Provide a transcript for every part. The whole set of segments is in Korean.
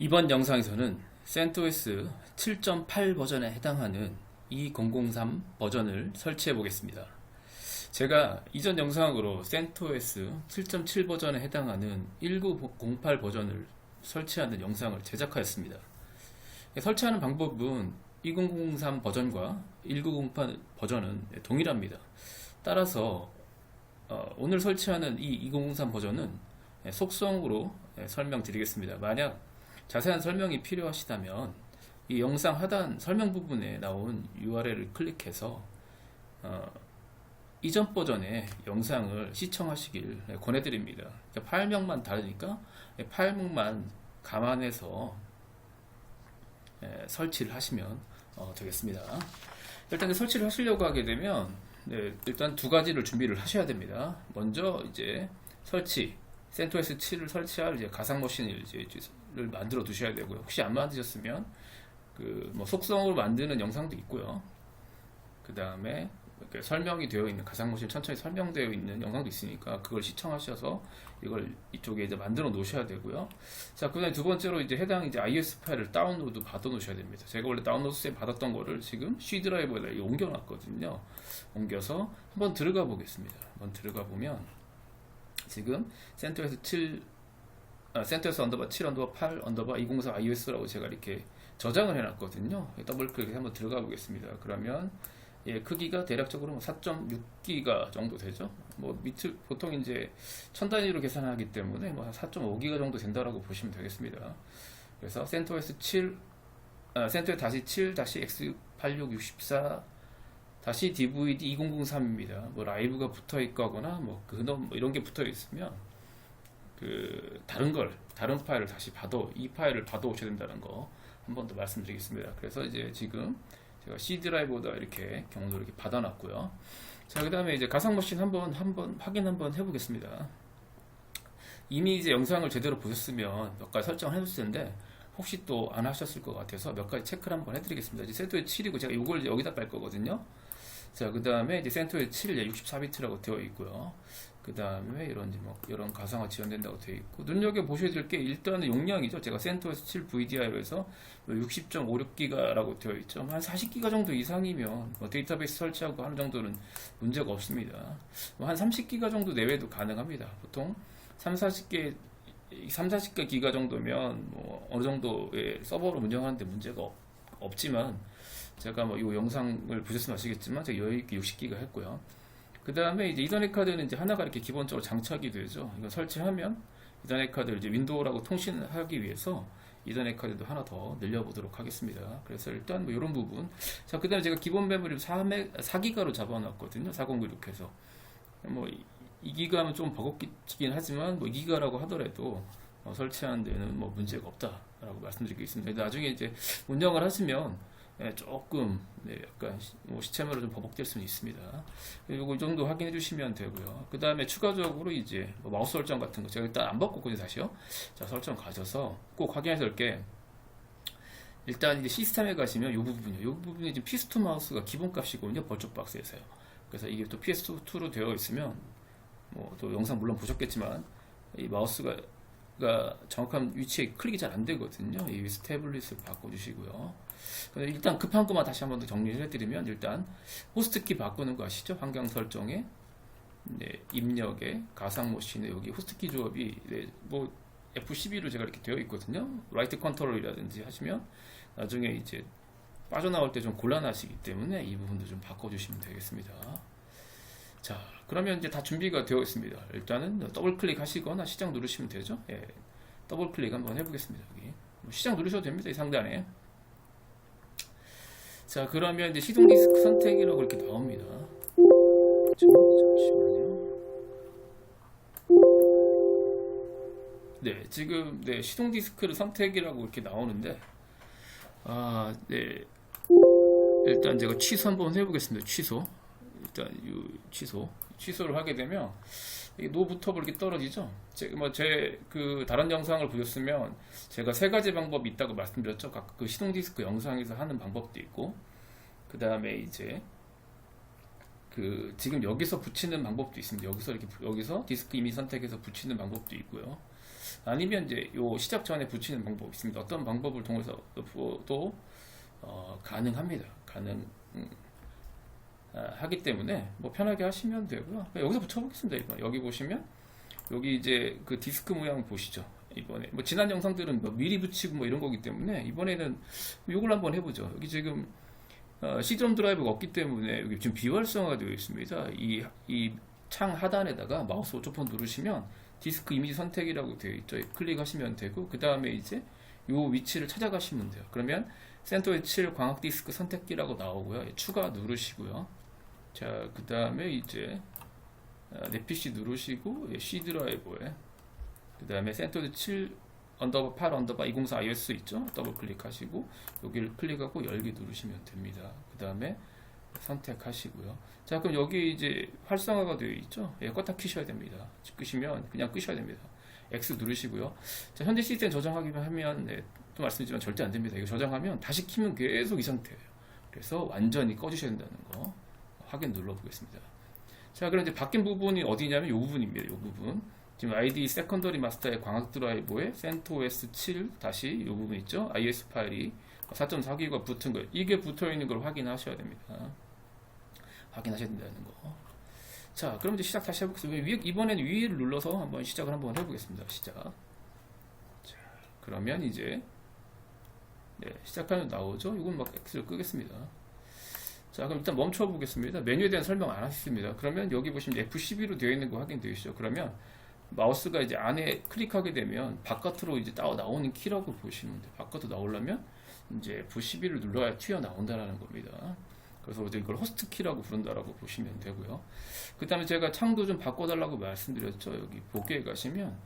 이번 영상에서는 CentOS 7.8 버전에 해당하는 2003 버전을 설치해 보겠습니다. 제가 이전 영상으로 CentOS 7.7 버전에 해당하는 1908 버전을 설치하는 영상을 제작하였습니다. 설치하는 방법은 2003 버전과 1908 버전은 동일합니다. 따라서 어, 오늘 설치하는 이 2003 버전은 속성으로 설명드리겠습니다. 만약 자세한 설명이 필요하시다면 이 영상 하단 설명 부분에 나온 URL을 클릭해서 어, 이전 버전의 영상을 시청하시길 권해드립니다. 그러니까 파일명만 다르니까 파일명만 감안해서 예, 설치를 하시면 어, 되겠습니다. 일단 설치를 하시려고 하게 되면 네, 일단 두 가지를 준비를 하셔야 됩니다. 먼저 이제 설치 센토스 7을 설치할 이제 가상 머신을 이제 를 만들어 두셔야 되고요. 혹시 안 만드셨으면 그 뭐 속성으로 만드는 영상도 있고요. 그 다음에 설명이 되어 있는 가상 머신 천천히 설명되어 있는 영상도 있으니까 그걸 시청하셔서 이걸 이쪽에 이제 만들어 놓으셔야 되고요. 자, 그다음에 두 번째로 이제 해당 이제 iOS 파일을 다운로드 받아 놓으셔야 됩니다. 제가 원래 다운로드 에 받았던 거를 지금 C 드라이브에다 옮겨 놨거든요. 옮겨서 한번 들어가 보겠습니다. 한번 들어가 보면 지금 센터에서 7 아, 센터에서 언더바 7 언더바 8 언더바 204 iOS라고 제가 이렇게 저장을 해놨거든요. 더블 클릭해서 한번 들어가 보겠습니다. 그러면 예, 크기가 대략적으로 4.6기가 뭐 정도 되죠. 뭐 밑을 보통 이제 천 단위로 계산하기 때문에 뭐 4.5기가 정도 된다라고 보시면 되겠습니다. 그래서 센터에서 7 아, 센터에 다시 7 다시 x8664 다시 DVD 2003입니다. 뭐 라이브가 붙어 있거나 뭐 그놈 뭐 이런 게 붙어 있으면 그 다른 걸 다른 파일을 다시 받아 이 파일을 받아 오셔야 된다는 거 한 번 더 말씀드리겠습니다. 그래서 이제 지금 제가 C 드라이브보다 이렇게 경로를 이렇게 받아놨고요. 자, 그 다음에 이제 가상머신 한번 한번 확인 한번 해보겠습니다. 이미 이제 영상을 제대로 보셨으면 몇 가지 설정을 해줬을 텐데 혹시 또 안 하셨을 것 같아서 몇 가지 체크를 한번 해드리겠습니다. 이제 센터에 7이고 제가 이걸 여기다 깔 거거든요. 자, 그 다음에 이제 센터에 7, 64비트라고 되어 있고요. 그 다음에 이런 뭐 이런 가상화 지원된다고 되어 있고 눈여겨 보셔야 될 게 일단은 용량이죠. 제가 센터에서 7 VDI로 해서 60.56기가라고 되어 있죠. 한 40기가 정도 이상이면 뭐 데이터베이스 설치하고 하는 정도는 문제가 없습니다. 뭐 한 30기가 정도 내외도 가능합니다. 보통 3, 40개 3, 40개 기가 정도면 뭐 어느 정도의 서버로 운영하는데 문제가 없, 지만 제가 뭐 이 영상을 보셨으면 아시겠지만 제가 여유 있게 60기가 했고요. 그 다음에 이제 이더넷 카드는 이제 하나가 이렇게 기본적으로 장착이 되죠. 이거 설치하면 이더넷 카드를 이제 윈도우라고 통신하기 위해서 이더넷 카드도 하나 더 늘려보도록 하겠습니다. 그래서 일단 뭐 이런 부분. 자, 그 다음에 제가 기본 메모리 4매, 4기가로 잡아놨거든요. 4096해서. 뭐 2기가면 좀 버겁긴 하지만 뭐 2기가라고 하더라도 어, 설치하는 데는 뭐 문제가 없다라고 말씀드리겠습니다. 나중에 이제 운영을 하시면 예, 조금 네, 약간 시, 뭐 시체마로 좀 버벅될 수는 있습니다. 그리고 이 정도 확인해 주시면 되고요. 그 다음에 추가적으로 이제 뭐 마우스 설정 같은 거 제가 일단 안 바꿨거든요, 다시요. 자, 설정 가셔서 꼭 확인해야 될게 일단 이제 시스템에 가시면 이 부분이요. 이 부분이 지금 PS2 마우스가 기본 값이거든요, 벌쪽 박스에서요. 그래서 이게 또 PS2로 되어 있으면 뭐 또 영상 물론 보셨겠지만 이 마우스가 정확한 위치에 클릭이 잘 안 되거든요. 이 스태블릿을 바꿔주시고요. 일단 급한 것만 다시 한번 더 정리를 해드리면 일단 호스트키 바꾸는 거 아시죠? 환경 설정에 네, 입력에 가상 모신에 여기 호스트키 조합이 네, 뭐 F12로 제가 이렇게 되어 있거든요. 라이트 컨트롤이라든지 하시면 나중에 이제 빠져나올 때 좀 곤란하시기 때문에 이 부분도 좀 바꿔주시면 되겠습니다. 자, 그러면 이제 다 준비가 되어 있습니다. 일단은 더블 클릭 하시거나 시작 누르시면 되죠. 예, 더블 클릭 한번 해보겠습니다. 여기 뭐 시작 누르셔도 됩니다. 이 상단에. 자, 그러면 이제 시동 디스크 선택이라고 이렇게 나옵니다. 잠시만요. 네, 지금 네, 시동 디스크를 선택이라고 이렇게 나오는데 아, 네. 일단 제가 취소 한번 해보겠습니다. 취소. 일단 이 취소. 취소를 하게 되면 노부터블 이렇게 떨어지죠. 제가 뭐제 그 다른 영상을 보셨으면 제가 세 가지 방법이 있다고 말씀드렸죠. 각 그 시동 디스크 영상에서 하는 방법도 있고 그 다음에 이제 그 지금 여기서 붙이는 방법도 있습니다. 여기서 이렇게 부- 여기서 디스크 이미 선택해서 붙이는 방법도 있고요. 아니면 이제 요 시작 전에 붙이는 방법이 있습니다. 어떤 방법을 통해서도 어, 가능합니다. 가능 음, 아, 하기 때문에 뭐 편하게 하시면 되고요. 그냥 여기서 붙여보겠습니다. 이번 여기 보시면 여기 이제 그 디스크 모양 보시죠. 이번에 뭐 지난 영상들은 뭐 미리 붙이고 뭐 이런 거기 때문에 이번에는 이걸 한번 해보죠. 여기 지금 어, 시드롬 드라이브가 없기 때문에 여기 지금 비활성화가 되어 있습니다. 이 이 창 하단에다가 마우스 오른쪽 누르시면 디스크 이미지 선택이라고 되어 있죠. 클릭하시면 되고 그 다음에 이제 요 위치를 찾아가시면 돼요. 그러면 센터에 7 광학 디스크 선택기라고 나오고요. 예, 추가 누르시고요. 자, 그 다음에 이제 아, 내 PC 누르시고 예, C 드라이버에 그 다음에 센터에 7 언더바 8 언더바 204 iOS 있죠? 더블 클릭하시고 여기를 클릭하고 열기 누르시면 됩니다. 그 다음에 선택하시고요. 자, 그럼 여기 이제 활성화가 되어 있죠? 예, 껐다 키셔야 됩니다. 끄시면 그냥 끄셔야 됩니다. X 누르시고요. 자, 현재 시스템 저장하기만 하면 네, 또 말씀드리지만 절대 안 됩니다. 이거 저장하면 다시 키면 계속 이 상태예요. 그래서 완전히 꺼주셔야 된다는 거 확인 눌러보겠습니다. 자, 그럼 이제 바뀐 부분이 어디냐면 이 부분입니다. 이 부분. 지금 ID 세컨더리 마스터의 광학 드라이버에 CentOS 7 다시 이 부분 있죠? IS 파일이 4.4기가 붙은 거 이게 붙어 있는 걸 확인하셔야 됩니다. 확인하셔야 된다는 거. 자, 그럼 이제 시작 다시 해보겠습니다. 이번엔 위를 눌러서 한번 시작을 한번 해보겠습니다. 시작. 자, 그러면 이제 네, 시작하면 나오죠? 이건 막 X를 끄겠습니다. 자, 그럼 일단 멈춰 보겠습니다. 메뉴에 대한 설명 안 하셨습니다. 그러면 여기 보시면 F12로 되어 있는 거 확인되시죠? 그러면 마우스가 이제 안에 클릭하게 되면 바깥으로 이제 따 나오는 키라고 보시면 돼요. 바깥으로 나오려면 이제 F12를 눌러야 튀어 나온다라는 겁니다. 그래서 이제 이걸 호스트 키라고 부른다라고 보시면 되고요. 그 다음에 제가 창도 좀 바꿔달라고 말씀드렸죠. 여기 보기에 가시면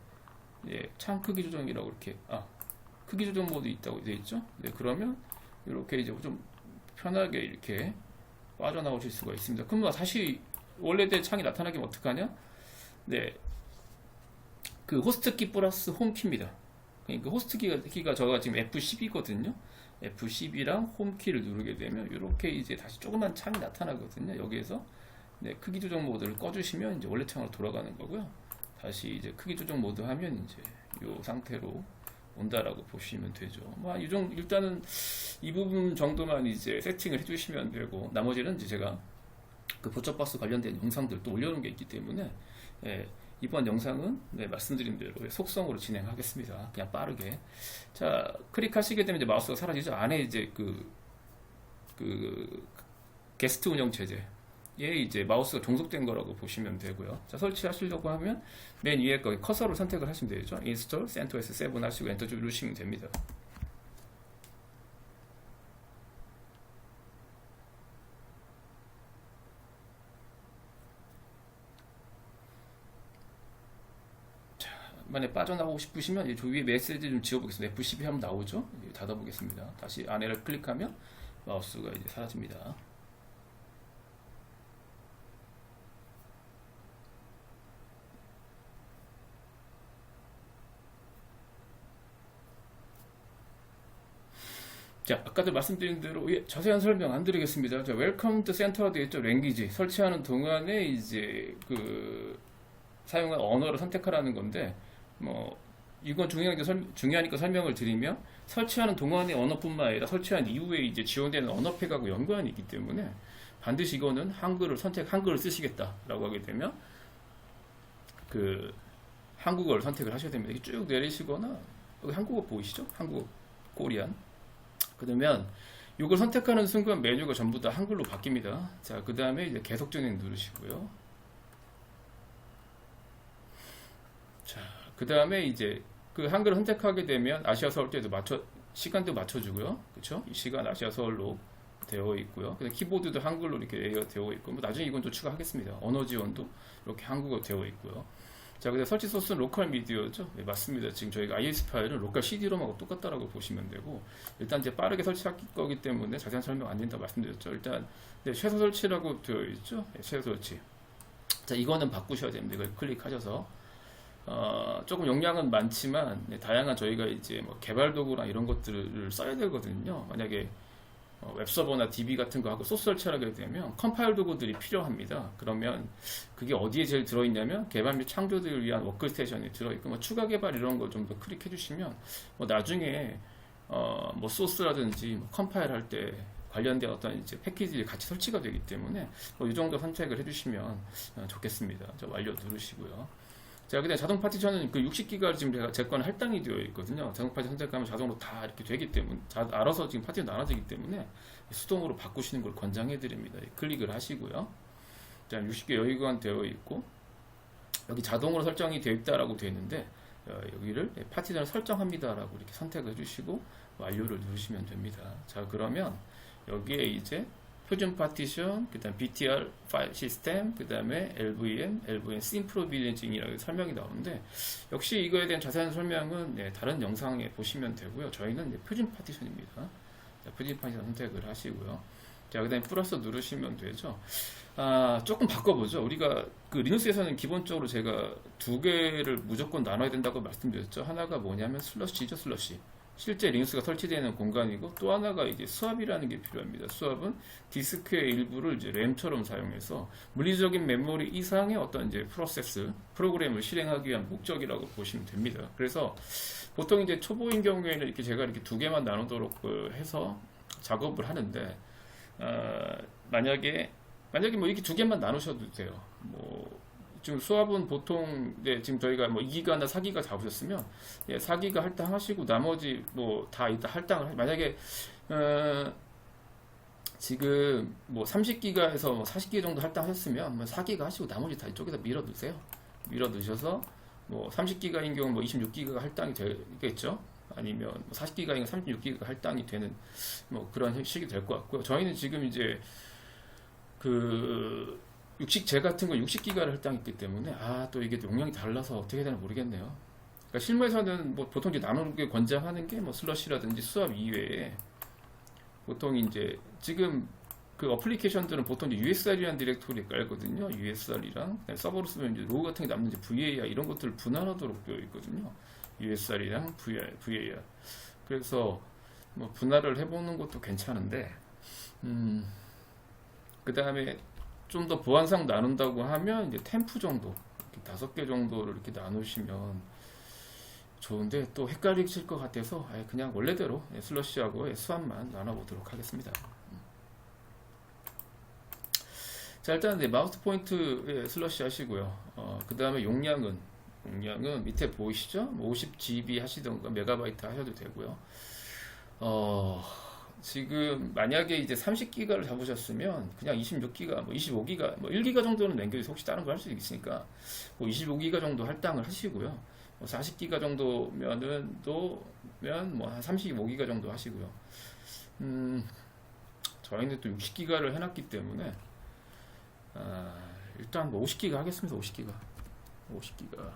예, 창 크기 조정이라고 이렇게 아 크기 조정 모드 있다고 되어 있죠. 네, 그러면 이렇게 이제 좀 편하게 이렇게 빠져나오실 수가 있습니다. 그럼 다시 원래대 창이 나타나기면 어떡하냐? 네, 그 호스트 키 플러스 홈 키입니다. 그러니까 호스트 키가, 키가 저가 지금 F12거든요. F12랑 홈 키를 누르게 되면 이렇게 이제 다시 조그만 창이 나타나거든요. 여기에서 네, 크기 조정 모드를 꺼주시면 이제 원래 창으로 돌아가는 거고요. 다시 이제 크기 조정 모드 하면 이제 이 상태로 온다라고 보시면 되죠. 뭐, 이 정도, 일단은 이 부분 정도만 이제 세팅을 해주시면 되고, 나머지는 이제 제가 그 보첩버스 관련된 영상들 또 올려놓은 게 있기 때문에, 예, 이번 영상은 네, 말씀드린 대로 속성으로 진행하겠습니다. 그냥 빠르게. 자, 클릭하시게 되면 이제 마우스가 사라지죠. 안에 이제 그, 그, 게스트 운영 체제. 에 이제 마우스가 종속된 거라고 보시면 되고요. 자, 설치하시려고 하면 맨 위에 거 커서를 선택을 하시면 되죠. 인스톨 CentOS 7 하시고 엔터 좀 누르시면 됩니다. 만에 빠져나오고 싶으시면 이 위에 메시지 좀 지워보겠습니다. F12 하면 나오죠? 예, 닫아보겠습니다. 다시 안에를 클릭하면 마우스가 이제 사라집니다. 자, 아까도 말씀드린 대로 예, 자세한 설명 안 드리겠습니다. 자, 웰컴 투 센터가 되어 있죠. 랭귀지 설치하는 동안에 이제 그 사용한 언어를 선택하라는 건데 뭐 이건 중요하니까, 설, 중요하니까 설명을 드리면 설치하는 동안의 언어뿐만 아니라 설치한 이후에 이제 지원되는 언어팩하고 연관이 있기 때문에 반드시 이거는 한글을 선택 한글을 쓰시겠다라고 하게 되면 그 한국어를 선택을 하셔야 됩니다. 쭉 내리시거나 여기 한국어 보이시죠? 한국어 코리안 그러면 이걸 선택하는 순간 메뉴가 전부 다 한글로 바뀝니다. 자, 그 다음에 이제 계속 진행 누르시고요. 자, 그 다음에 이제 그 한글을 선택하게 되면 아시아 서울 때도 맞춰 시간도 맞춰주고요. 그렇죠? 이 시간 아시아 서울로 되어 있고요. 근데 키보드도 한글로 이렇게 되어 있고, 뭐 나중에 이건 또 추가하겠습니다. 언어 지원도 이렇게 한국어 되어 있고요. 자, 근데 설치 소스는 로컬 미디어죠? 네, 맞습니다. 지금 저희가 IS 파일은 로컬 CD롬하고 똑같다라고 보시면 되고, 일단 이제 빠르게 설치할 거기 때문에 자세한 설명 안 된다 말씀드렸죠. 일단, 네, 최소 설치라고 되어 있죠? 네, 최소 설치. 자, 이거는 바꾸셔야 됩니다. 이걸 클릭하셔서. 어, 조금 용량은 많지만, 네, 다양한 저희가 이제 뭐 개발 도구나 이런 것들을 써야 되거든요. 만약에 어, 웹서버나 DB 같은 거 하고 소스 설치하게 되면 컴파일 도구들이 필요합니다. 그러면 그게 어디에 제일 들어있냐면 개발 및 창조들을 위한 워크스테이션에 들어있고 뭐 추가 개발 이런 걸 좀 더 클릭해 주시면 뭐 나중에 어, 뭐 소스라든지 뭐 컴파일 할 때 관련된 어떤 이제 패키지들이 같이 설치가 되기 때문에 뭐 이 정도 선택을 해주시면 어, 좋겠습니다. 저 완료 누르시고요. 자, 그다음 자동 파티션은 그 60기가 지금 제가 제 거는 할당이 되어 있거든요. 자동 파티 선택하면 자동으로 다 이렇게 되기 때문에 자, 알아서 지금 파티가 나눠지기 때문에 수동으로 바꾸시는 걸 권장해 드립니다. 클릭을 하시고요. 자, 60개 여기관 되어 있고 여기 자동으로 설정이 되어 있다라고 되어 있는데 어, 여기를 파티션을 설정합니다라고 이렇게 선택을 해주시고 완료를 누르시면 됩니다. 자, 그러면 여기에 이제 표준 파티션, 그 다음 BTR 파일 시스템, 그 다음에 LVM, LVM 심프로 빌리징이라고 설명이 나오는데 역시 이거에 대한 자세한 설명은 네, 다른 영상에 보시면 되고요. 저희는 네, 표준 파티션입니다. 자, 표준 파티션 선택을 하시고요. 자, 그 다음에 플러스 누르시면 되죠. 아, 조금 바꿔보죠. 우리가 그 리눅스에서는 기본적으로 제가 두 개를 무조건 나눠야 된다고 말씀드렸죠. 하나가 뭐냐면 슬러시죠, 슬러시. 실제 리눅스가 설치되는 공간이고 또 하나가 이제 수압이라는 게 필요합니다. 수압은 디스크의 일부를 이제 램처럼 사용해서 물리적인 메모리 이상의 어떤 이제 프로세스, 프로그램을 실행하기 위한 목적이라고 보시면 됩니다. 그래서 보통 이제 초보인 경우에는 이렇게 제가 이렇게 두 개만 나누도록 그 해서 작업을 하는데 어, 만약에 만약에 뭐 이렇게 두 개만 나누셔도 돼요. 뭐 지금 수압은 보통 네, 지금 저희가 뭐 2기가나 4기가 잡으셨으면 예, 4기가 할당하시고 나머지 뭐다 이따 할당을 하- 만약에 어, 지금 뭐 30기가에서 뭐 40기가 정도 할당하셨으면 뭐 4기가 하시고 나머지 다 이쪽에다 밀어 넣으세요. 밀어 넣으셔서 뭐 30기가인 경우 뭐 26기가가 할당이 되겠죠. 아니면 뭐 40기가인 36기가 할당이 되는 뭐 그런 식이 될 것 같고요. 저희는 지금 이제 그 60제 같은 거 60기가를 할당했기 때문에 아 또 이게 용량이 달라서 어떻게 되나 모르겠네요. 그러니까 실무에서는 뭐 보통 이제 나누게 권장하는 게 뭐 슬러시라든지 수압 이외에 보통 이제 지금 그 어플리케이션들은 보통 이제 USR이라는 디렉토리 깔거든요. USR이랑 서버로 쓰면 이제 로그 같은 게 남는 이제 VAR 이런 것들을 분할하도록 되어 있거든요. USR이랑 VAR, VAR. 그래서 뭐 분할을 해보는 것도 괜찮은데, 음, 그 다음에 좀 더 보안상 나눈다고 하면 이제 템프 정도, 다섯 개 정도를 이렇게 나누시면 좋은데 또 헷갈리실 것 같아서 그냥 원래대로 예, 슬러시하고 예, 수압만 나눠보도록 하겠습니다. 음. 자 일단 네, 마우스 포인트 예, 슬러시 하시고요. 어, 그 다음에 용량은 용량은 밑에 보이시죠? 뭐 50GB 하시던가 메가바이트 하셔도 되고요. 어, 지금 만약에 이제 30기가를 잡으셨으면 그냥 26기가, 뭐 25기가, 뭐 1기가 정도는 남겨서 혹시 다른 거할수 있으니까 뭐 25기가 정도 할당을 하시고요. 뭐 40기가 정도면은 또면 뭐 한 35기가 정도 하시고요. 음, 저희는 또 60기가를 해놨기 때문에 아, 일단 뭐 50기가 하겠습니다. 50기가, 50기가,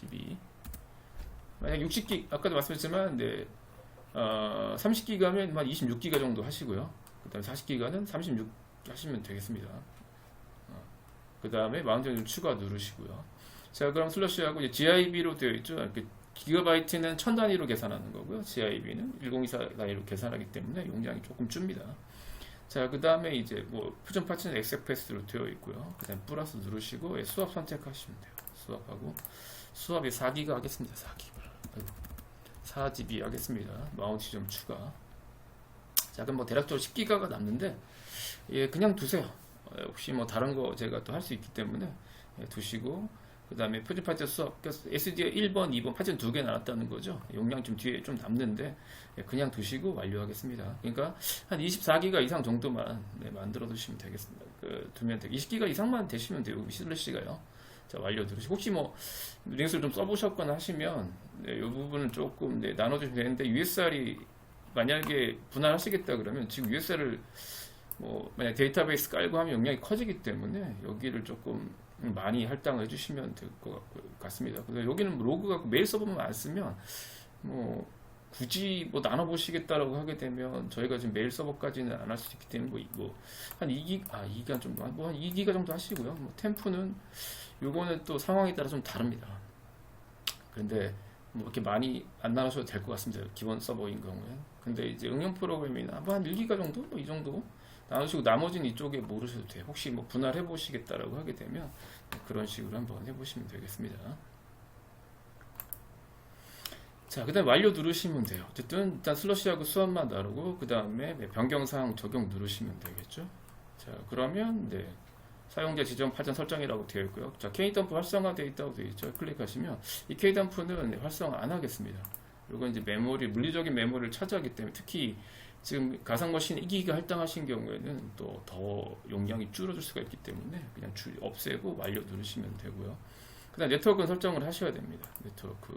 12. 만약 60기 아까도 말씀했지만 네, 어, 30기가면 한 26기가 정도 하시고요. 그 다음 40기가는 36 하시면 되겠습니다. 어, 그 다음에 마운트 좀 추가 누르시고요. 자, 그럼 슬러시하고 이제 GIB로 되어 있죠. 이렇게 기가바이트는 천 단위로 계산하는 거고요. GIB는 1024 단위로 계산하기 때문에 용량이 조금 줍니다. 자, 그 다음에 이제 뭐 퓨전 파츠는 엑스프레스로 되어 있고요. 그 다음에 플러스 누르시고 예, 수압 선택하시면 돼요. 수압하고 수압이 4기가 하겠습니다. 4기가. 4GB 하겠습니다. 마운트 좀 추가. 자, 그럼 뭐 대략적으로 10기가가 남는데 예, 그냥 두세요. 어, 혹시 뭐 다른 거 제가 또 할 수 있기 때문에 예, 두시고 그 다음에 표준 파트 수업 SD에 1번, 2번 파트는 두 개 나눴다는 거죠. 용량 좀 뒤에 좀 남는데 예, 그냥 두시고 완료하겠습니다. 그러니까 한 24기가 이상 정도만 네, 만들어 두시면 되겠습니다. 그, 두면 돼. 20기가 이상만 되시면 돼요. 슬래시가요. 자 완료 누르시고 혹시 뭐 리눅스를 좀 써보셨거나 하시면 네, 이 부분은 조금 네, 나눠주시면 되는데 USR이 만약에 분할하시겠다 그러면 지금 USR을 뭐 만약 데이터베이스 깔고 하면 용량이 커지기 때문에 여기를 조금 많이 할당을 해주시면 될 것 같습니다. 그래서 여기는 뭐 로그가 메일 서버만 안 쓰면 뭐 굳이 뭐 나눠보시겠다라고 하게 되면 저희가 지금 메일 서버까지는 안 할 수 있기 때문에 뭐 한 2기 아 2기가 정도 뭐한 2기가 정도 하시고요. 뭐 템프는 요거는 또 상황에 따라 좀 다릅니다. 그런데 뭐 이렇게 많이 안 나누셔도 될 것 같습니다. 기본 서버인 경우에. 근데 이제 응용 프로그램이나 뭐 한 1기가 정도? 뭐 이 정도? 나누시고 나머지는 이쪽에 모르셔도 돼요. 혹시 뭐 분할해 보시겠다라고 하게 되면 그런 식으로 한번 해보시면 되겠습니다. 자, 그 다음에 완료 누르시면 돼요. 어쨌든 일단 슬러시하고 수압만 나르고 그 다음에 변경사항 적용 누르시면 되겠죠. 자, 그러면 네. 사용자 지정 파전 설정이라고 되어 있고요. 자, K덤프 활성화되어 있다고 되어 있죠. 클릭하시면 이 K덤프는 활성화 안 하겠습니다. 이건 이제 메모리, 물리적인 메모리를 차지하기 때문에 특히 지금 가상머신 2기가 할당하신 경우에는 또 더 용량이 줄어들 수가 있기 때문에 그냥 줄, 없애고 완료 누르시면 되고요. 그 다음 네트워크 설정을 하셔야 됩니다. 네트워크.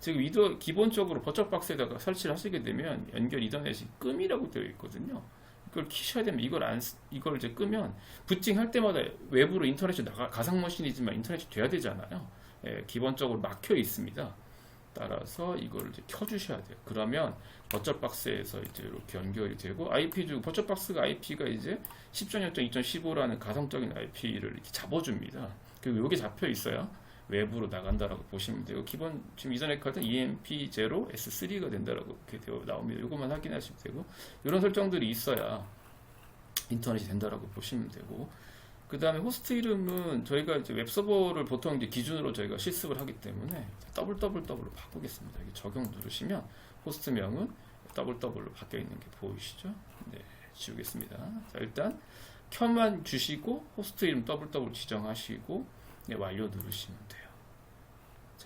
지금 이도 기본적으로 버처박스에다가 설치를 하시게 되면 연결 이더넷이 끔이라고 되어 있거든요. 이걸 키셔야 되면 이걸 안 쓰- 이걸 이제 끄면 부팅 할 때마다 외부로 인터넷이 나가 가상 머신이지만 인터넷이 돼야 되잖아요. 예, 기본적으로 막혀 있습니다. 따라서 이걸 이제 켜주셔야 돼요. 그러면 버처박스에서 이제 이렇게 연결이 되고 IP 중 버처박스가 IP가 이제 10.0.2.15라는 가상적인 IP를 이렇게 잡아줍니다. 그리고 이게 잡혀 있어야 외부로 나간다라고 보시면 되고 기본 지금 이전에 카드는 EMP0 S3가 된다라고 이렇게 되어 나옵니다. 이것만 확인하시면 되고 이런 설정들이 있어야 인터넷이 된다라고 보시면 되고 그 다음에 호스트 이름은 저희가 이제 웹서버를 보통 이제 기준으로 저희가 실습을 하기 때문에 더블로 바꾸겠습니다. 이게 적용 누르시면 호스트명은 더블로 바뀌어 있는 게 보이시죠? 네, 지우겠습니다. 자, 일단 켜만 주시고 호스트 이름 더블 지정하시고 네, 완료 누르시면 돼요.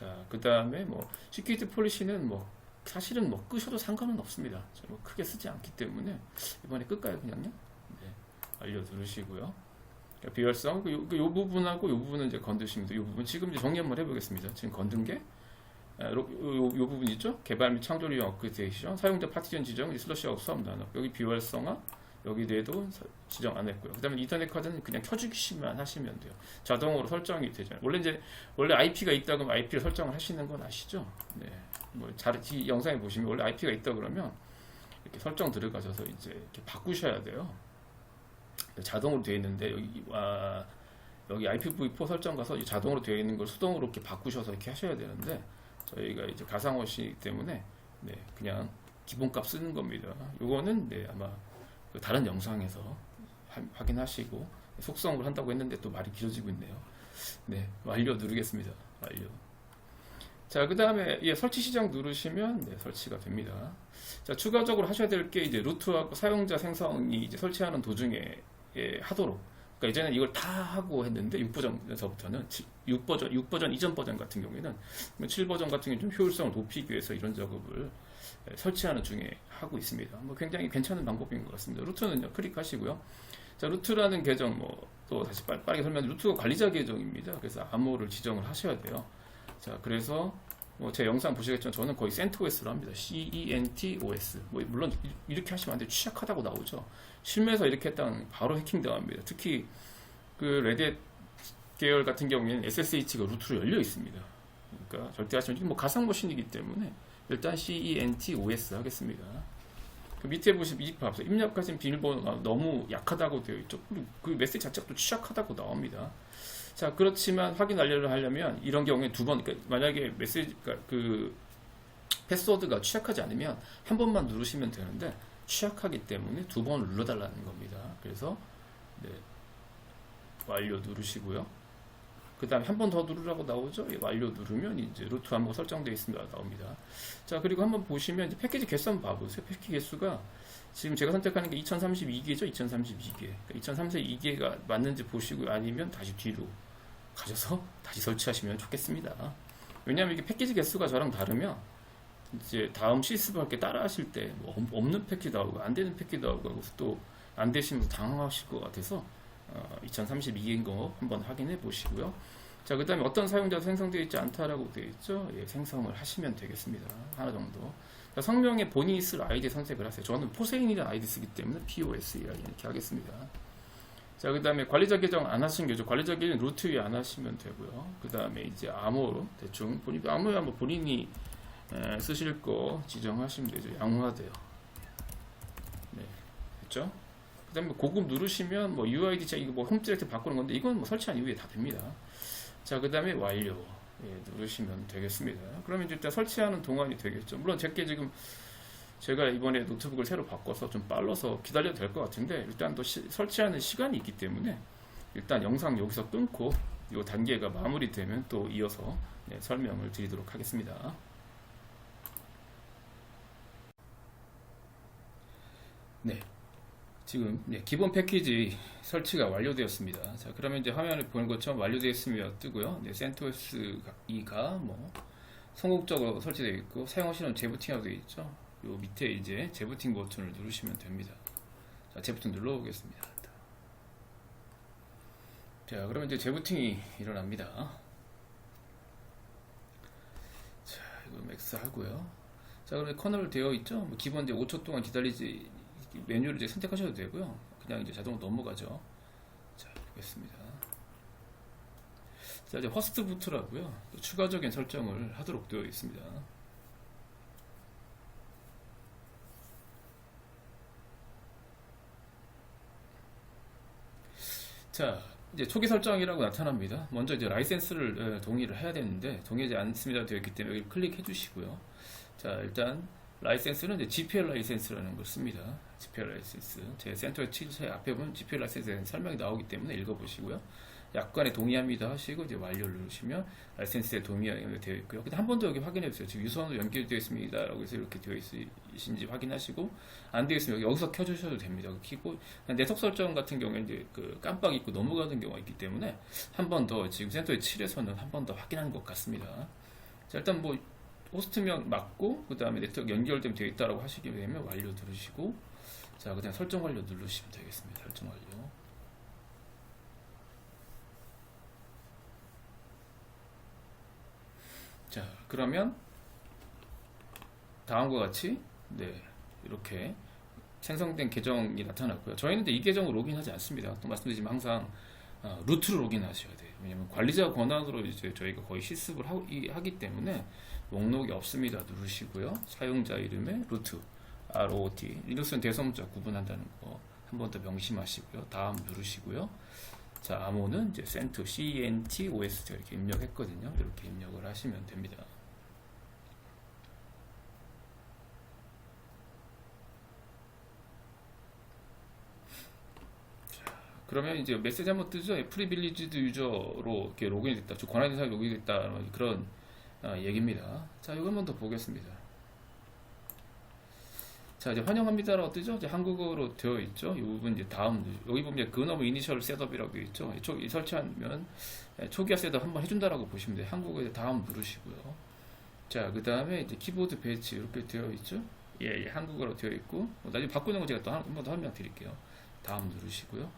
자, 그 다음에 뭐 시큐리티 폴리시는 뭐 사실은 뭐 끄셔도 상관은 없습니다. 저뭐 크게 쓰지 않기 때문에 이번에 끌까요, 그냥요? 네, 완료 누르시고요. 그러니까 비활성 그 요, 그 요 부분하고 요 부분은 이제 돼요. 요 부분 지금 이제 정리 한번 해보겠습니다. 지금 건든 게 아, 요, 요, 요 부분 있죠? 개발 및 창조를 위한 업그레이션, 사용자 파티션 지정, 슬러시하고 수업 나눠. 여기 비활성화, 여기 대해도 서- 지정 안 했고요. 그 다음에 인터넷 카드는 그냥 켜주기만 하시면 돼요. 자동으로 설정이 되잖아요. 원래 이제 원래 IP가 있다 그러면 IP를 설정을 하시는 건 아시죠? 네. 뭐 잘, 이 영상에 보시면 원래 IP가 있다 그러면 이렇게 설정 들어가셔서 이제 이렇게 바꾸셔야 돼요. 자동으로 되어 있는데 여기 아, 여기 IPv4 설정 가서 이 자동으로 되어 있는 걸 수동으로 이렇게 바꾸셔서 이렇게 하셔야 되는데 저희가 이제 가상화시기 때문에 네, 그냥 기본값 쓰는 겁니다. 요거는 네, 아마 그 다른 영상에서 하- 확인하시고 속성을 한다고 했는데 또 말이 길어지고 있네요. 네, 완료 누르겠습니다. 완료. 자, 그 다음에 예, 설치 시작 누르시면 네, 설치가 됩니다. 자, 추가적으로 하셔야 될 게 이제 루트하고 사용자 생성이 이제 설치하는 도중에 예, 하도록. 그러니까 이제는 이걸 다 하고 했는데 6버전에서부터는 6버전, 6버전 이전 버전 같은 경우에는 7버전 같은 경우는 좀 효율성을 높이기 위해서 이런 작업을 예, 설치하는 중에 하고 있습니다. 뭐 굉장히 괜찮은 방법인 것 같습니다. 루트는요, 클릭하시고요. 자, 루트라는 계정 뭐 또 다시 빠르- 빠르게 설명. 루트가 관리자 계정입니다. 그래서 암호를 지정을 하셔야 돼요. 자, 그래서 뭐 제 영상 보시겠지만 저는 거의 CentOS로 합니다. C-E-N-T-O-S. 뭐 물론 이- 이렇게 하시면 안 돼요. 취약하다고 나오죠. 실무에서 이렇게 했다면 바로 해킹당합니다. 특히 그 레딧 계열 같은 경우에는 SSH가 루트로 열려 있습니다. 그러니까 절대 하시면 뭐 가상 머신이기 때문에 일단 C-E-N-T-O-S 하겠습니다. 그 밑에 보시면 입합, 입력하신 비밀번호가 너무 약하다고 되어 있죠. 그 메시지 자체가 또 취약하다고 나옵니다. 자, 그렇지만 확인 완료를 하려면 이런 경우에 두 번, 그러니까 만약에 메시지가 그 패스워드가 취약하지 않으면 한 번만 누르시면 되는데 취약하기 때문에 두 번 눌러달라는 겁니다. 그래서 네, 완료 누르시고요. 그 다음에 한 번 더 누르라고 나오죠. 예, 완료 누르면 이제 루트 암호가 설정되어 있습니다. 나옵니다. 자, 그리고 한번 보시면 이제 패키지 개수 한번 봐보세요. 패키지 개수가 지금 제가 선택하는 게 2032개죠. 2032개. 그러니까 2032개가 맞는지 보시고 아니면 다시 뒤로 가셔서 다시 설치하시면 좋겠습니다. 왜냐하면 이게 패키지 개수가 저랑 다르면 이제 다음 실습할 때 따라 하실 때 뭐 없는 패키지 나오고 안 되는 패키지 나오고 또 안 되시면 당황하실 것 같아서 어, 2032개인 거 한번 확인해 보시고요. 자, 그 다음에 어떤 사용자도 생성되어 있지 않다라고 되어 있죠. 예, 생성을 하시면 되겠습니다. 하나 정도. 자, 성명에 본인이 쓸 아이디 선택을 하세요. 저는 포세인이라는 아이디 쓰기 때문에 POSEI 이렇게 하겠습니다. 자, 그 다음에 관리자 계정 안 하신 게죠. 관리자 계정 루트 위에 안 하시면 되고요. 그 다음에 이제 암호로 대충 본인, 암호에 한번 본인이 에, 쓰실 거 지정하시면 되죠. 양화돼요. 네. 됐죠? 그 다음에 고급 누르시면 뭐 UID 자 이거 뭐 홈디렉트 바꾸는 건데 이건 뭐 설치한 이후에 다 됩니다. 자, 그 다음에 완료. 예, 누르시면 되겠습니다. 그러면 일단 설치하는 동안이 되겠죠. 물론 제게 지금 제가 이번에 노트북을 새로 바꿔서 좀 빨라서 기다려도 될 것 같은데 일단 또 시- 설치하는 시간이 있기 때문에 일단 영상 여기서 끊고 이 단계가 마무리되면 또 이어서 네, 설명을 드리도록 하겠습니다. 네, 지금 네, 기본 패키지 설치가 완료되었습니다. 자, 그러면 이제 화면을 보는 것처럼 완료되었으며 뜨고요. 네, CentOS 2가 뭐 성공적으로 설치되어 있고 사용하시는 재부팅하고 되어 있죠. 요 밑에 이제 재부팅 버튼을 누르시면 됩니다. 자, 재부팅 눌러보겠습니다. 자, 그러면 이제 재부팅이 일어납니다. 자, 이거 맥스 하고요. 자, 그러면 커널 되어 있죠? 뭐 기본 이제 5초 동안 기다리지 메뉴를 이제 선택하셔도 되고요. 그냥 이제 자동으로 넘어가죠. 자, 보겠습니다. 자, 이제 허스트 부트라고요. 또 추가적인 설정을 하도록 되어 있습니다. 자, 이제 초기 설정이라고 나타납니다. 먼저 이제 라이센스를 에, 동의를 해야 되는데 동의하지 않습니다 되어 있기 때문에 여기 클릭해 주시고요. 자, 일단 라이센스는 이제 GPL 라이센스라는 걸 씁니다. 라이센스. 제 센터 7세 앞에 보면 GPL 라이센스에 대한 설명이 나오기 때문에 읽어보시고요. 약관에 동의합니다 하시고 이제 완료를 누르시면 라이센스에 동의되어 있고요. 근데 한 번 더 여기 확인해 주세요. 지금 유선으로 연결되어 있습니다 라고 해서 이렇게 되어 있으신지 확인하시고 안 되어 있으면 여기서 켜주셔도 됩니다. 키고 내석 설정 같은 경우에 이제 그 깜빡 잊고 넘어가는 경우가 있기 때문에 한 번 더 지금 센터의 7에서는 한 번 더 확인하는 것 같습니다. 자, 일단 뭐 호스트명 맞고 그 다음에 네트워크 연결되면 되어 있다라고 하시게 되면 완료 누르시고 자 그다음 설정 완료 누르시면 되겠습니다. 설정 완료. 자 그러면 다음과 같이 네 이렇게 생성된 계정이 나타났고요. 저희는 이 계정으로 로그인하지 않습니다. 또 말씀드리지만 항상 어, 루트로 로그인하셔야 돼요. 왜냐면 관리자 권한으로 이제 저희가 거의 실습을 하, 이- 하기 때문에 목록이 없습니다. 누르시고요. 사용자 이름에 루트 ROT 리눅스는 대소문자 구분한다는 거 한 번 더 명심하시고요. 다음 누르시고요. 자 암호는 이제 센트 CENT OS 제가 이렇게 입력했거든요. 이렇게 입력을 하시면 됩니다. 그러면 이제 메시지 한번 뜨죠. 프리빌리지드 유저로 이렇게 로그인이 됐다. 즉 권한있는 사람이 로그인이 됐다. 뭐 그런 아, 얘기입니다. 자, 이거 한번 더 보겠습니다. 자, 이제 환영합니다라고 뜨죠. 이제 한국어로 되어 있죠. 이 부분 이제 다음 여기 보면 이제 근업 이니셜 셋업이라고 되어 있죠. 초, 이 설치하면 예, 초기화 셋업 한번 해준다라고 보시면 돼요. 한국어에 다음 누르시고요. 자, 그 다음에 이제 키보드 배치 이렇게 되어 있죠. 예, 예, 한국어로 되어 있고 뭐 나중에 바꾸는 거 제가 또 한번 더 설명 드릴게요. 다음 누르시고요.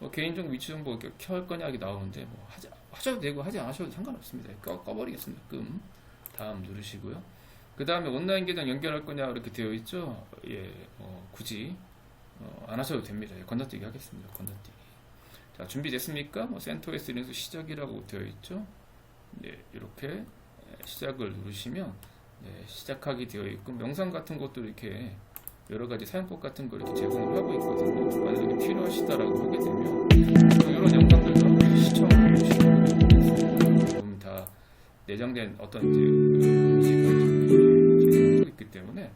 뭐 개인정보 위치 정보 이렇게 켤 거냐 이 나오는데 뭐 하자, 하셔도 되고 하지 않으셔도 상관없습니다. 꺼, 꺼버리겠습니다. 끔 다음 누르시고요. 그 다음에 온라인 계정 연결할 거냐 이렇게 되어 있죠. 예, 어, 굳이 어, 안 하셔도 됩니다. 예, 건너뛰기 하겠습니다. 건너뛰기. 자 준비됐습니까? 뭐 리눅스 시작이라고 되어 있죠. 네, 이렇게 예, 시작을 누르시면 네, 시작하게 되어 있고 영상 같은 것도 이렇게 여러 가지 사용법 같은 걸 이렇게 제공을 하고 있거든요. 만약에 필요하시다라고 하게 되면 이런 영상들도 시청을 해주시면 되겠습니다. 지금 다 내장된 어떤 이제 음식을 있기 때문에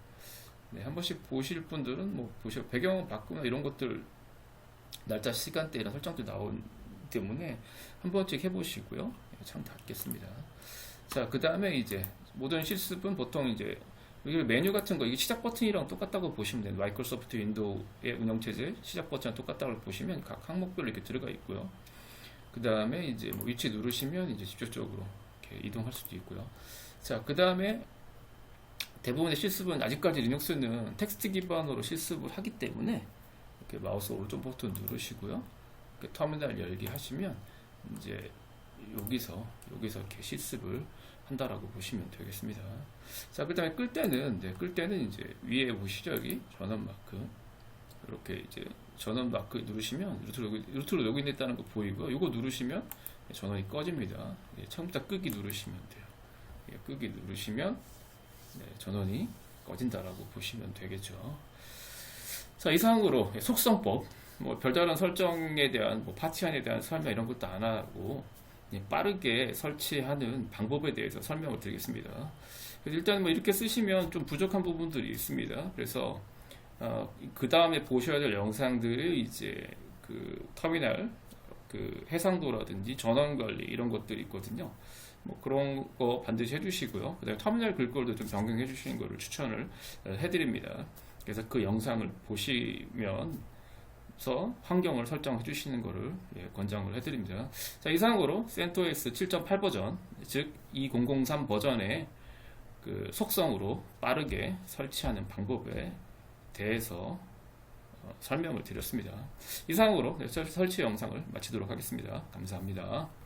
네, 한 번씩 보실 분들은 뭐 보셔 배경 바꾸나 이런 것들 날짜 시간대나 설정도 나온 때문에 한 번씩 해보시고요. 네, 참 닫겠습니다. 자, 그 다음에 이제 모든 실습은 보통 이제 메뉴 같은 거 이게 시작 버튼이랑 똑같다고 보시면 돼요. 마이크로소프트 윈도우의 운영체제 시작 버튼이랑 똑같다고 보시면 각 항목별로 이렇게 들어가 있고요. 그 다음에 이제 뭐 위치 누르시면 이제 직접적으로 이렇게 이동할 수도 있고요. 자, 그 다음에 대부분의 실습은 아직까지 리눅스는 텍스트 기반으로 실습을 하기 때문에 이렇게 마우스 오른쪽 버튼 누르시고요. 이렇게 터미널 열기 하시면 이제 여기서 여기서 이렇게 실습을 한다라고 보시면 되겠습니다. 자, 그 다음에 끌 때는, 네, 끌 때는 이제 위에 보시죠, 여기 전원 마크. 이렇게 이제 전원 마크 누르시면 루트로, 루트로 로그인됐다는 거 보이고, 이거 누르시면 전원이 꺼집니다. 예, 처음부터 끄기 누르시면 돼요. 예, 끄기 누르시면 네, 전원이 꺼진다라고 보시면 되겠죠. 자, 이상으로 속성법, 뭐 별다른 설정에 대한 뭐 파티안에 대한 설명 이런 것도 안 하고 예, 빠르게 설치하는 방법에 대해서 설명을 드리겠습니다. 일단 뭐 이렇게 쓰시면 좀 부족한 부분들이 있습니다. 그래서 그 다음에 보셔야 될 영상들이 이제 그 터미널 그 해상도라든지 전원 관리 이런 것들이 있거든요. 뭐 그런 거 반드시 해주시고요. 그다음에 터미널 글꼴도 좀 변경해 주시는 거를 추천을 어, 해드립니다. 그래서 그 영상을 보시면서 환경을 설정해 주시는 거를 예, 권장을 해드립니다. 자 이상으로 CentOS 7.8 버전 즉 2003 버전의 그 속성으로 빠르게 설치하는 방법에 대해서 어, 설명을 드렸습니다. 이상으로 네, 설치 영상을 마치도록 하겠습니다. 감사합니다.